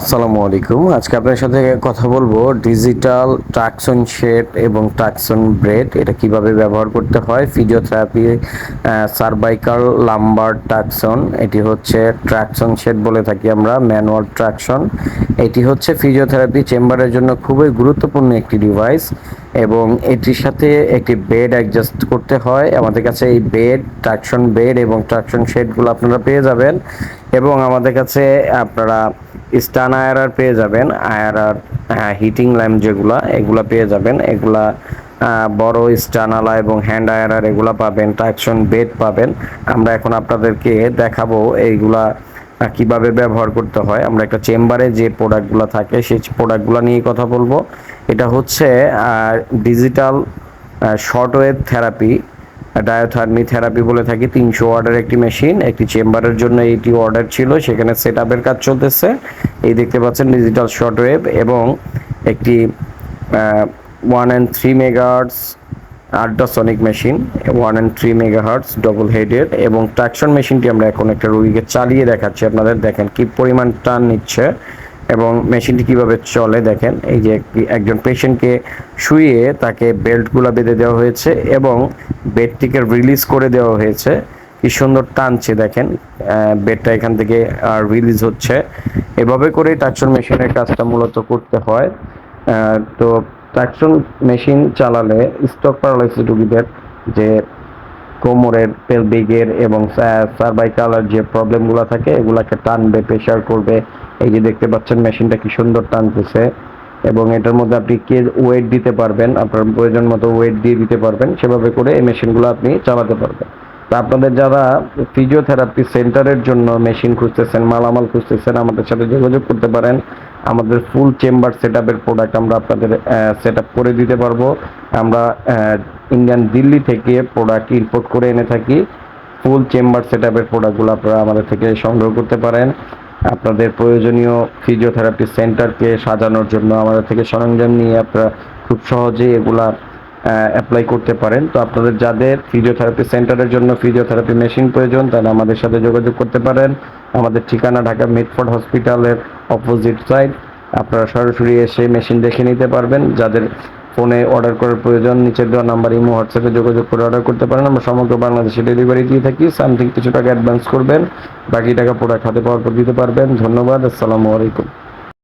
আসসালামু আলাইকুম। আজকে আপনার সাথে কথা বলব ডিজিটাল ট্রাকশন শেড এবং ট্রাকশন ব্রেড এটা কীভাবে ব্যবহার করতে হয় ফিজিওথেরাপি সার্ভাইকাল লাম্বার ট্রাকশন এটি হচ্ছে ট্রাকশন শেড বলে থাকি আমরা ম্যানুয়াল ট্রাকশন এটি হচ্ছে ফিজিওথেরাপি চেম্বারের জন্য খুবই গুরুত্বপূর্ণ একটি ডিভাইস এবং এটির সাথে একটি বেড অ্যাডজাস্ট করতে হয়। আমাদের কাছে এই বেড ট্রাকশন বেড এবং ট্রাকশন শেডগুলো আপনারা পেয়ে যাবেন এবং আমাদের কাছে আপনারা স্টান আয়ারার পেয়ে যাবেন, আয়ারার হিটিং ল্যাম্প যেগুলা, এগুলা পেয়ে যাবেন। এগুলা বড় স্টানালা এবং হ্যান্ড আয়ারার এগুলা পাবেন ট্রাকশন বেড পাবেন। আমরা এখন আপনাদেরকে দেখাবো এইগুলা কীভাবে ব্যবহার করতে হয়। আমরা একটা চেম্বারে যে প্রোডাক্টগুলো থাকে, সেই প্রোডাক্টগুলো নিয়ে কথা বলব। এটা হচ্ছে digital shortwave therapy diathermy therapy বলে থাকি, তিনশো ওয়ার্ডের একটি মেশিন একটি চেম্বারের জন্য এইটি অর্ডার ছিল, সেখানে সেট আপের কাজ চলতেছে। এই দেখতে পাচ্ছেন ডিজিটাল শর্টওয়েভ এবং একটি one and three megahertz ultrasonic machine one and three megahertz double headed এবং ট্রাকশন মেশিনটি আমরা এখন একটা রুগীকে চালিয়ে দেখাচ্ছি। আপনাদের দেখেন কি পরিমাণ টান নিচ্ছে। এবং মেশিনটি কীভাবে চলে দেখেন, এই যে একজন পেশেন্টকে শুয়ে তাকে বেল্টগুলো বেঁধে দেওয়া হয়েছে এবং বেডটিকে রিলিজ করে দেওয়া হয়েছে। কি সুন্দর টানছে দেখেন বেডটা এখান থেকে রিলিজ হচ্ছে। এভাবে করে ট্রাকশন মেশিনের কাজটা মূলত করতে হয়। তো ট্রাকশন মেশিন চালালে স্টক প্যারালাইসিস রুগীদের যে কোমরের পেলভিকের এবং সার্ভাইকালের যে প্রবলেমগুলো থাকে, এগুলাকে টানবে প্রেশার করবে এই যে দেখতে পাচ্ছেন মেশিনটা কি সুন্দর টানতেছে, এবং এটার মধ্যে আপনি কে ওয়েট দিতে পারবেন, আপনার প্রয়োজন মতো ওয়েট দিয়ে দিতে পারবেন, সেভাবে করে এই মেশিনগুলো আপনি চালাতে পারবেন। তা আপনাদের যারা ফিজিওথেরাপি সেন্টারের জন্য মেশিন খুঁজতেছেন, মালামাল খুঁজতেছেন, আমাদের সাথে যোগাযোগ করতে পারেন। আমাদের ফুল চেম্বার সেট আপের প্রোডাক্ট আমরা আপনাদের সেট আপ করে দিতে পারব। আমরা ইন্ডিয়ান দিল্লি থেকে প্রোডাক্ট ইম্পোর্ট করে এনে থাকি। ফুল চেম্বার সেট আপের প্রোডাক্টগুলো আপনারা আমাদের থেকে সংগ্রহ করতে পারেন। আপনাদের প্রয়োজনীয় ফিজিওথেরাপি সেন্টারকে সাজানোর জন্য আমাদের থেকে সরঞ্জাম নিয়ে আপনারা খুব সহজেই এগুলা অ্যাপ্লাই করতে পারেন। তো আপনাদের যাদের ফিজিওথেরাপি সেন্টারের জন্য ফিজিওথেরাপি মেশিন প্রয়োজন তাহলে আমাদের সাথে যোগাযোগ করতে পারেন। আমাদের ঠিকানা ঢাকা মিটফোর্ড হসপিটালের অপোজিট সাইড আপনারা সরাসরি এসে মেশিন দেখে নিতে পারবেন। যাদের ফোনে অর্ডার করার প্রয়োজন, নিচের দেওয়া নাম্বার ইমো, হোয়াটসঅ্যাপে যোগাযোগ করে অর্ডার করতে পারেন। আমরা সমগ্র বাংলাদেশে ডেলিভারি দিয়ে থাকি। সামথিং কিছু টাকা অ্যাডভান্স করবেন, বাকি টাকা প্রোডাক্ট হাতে পাওয়ার পর দিতে পারবেন। ধন্যবাদ, আসসালামু আলাইকুম।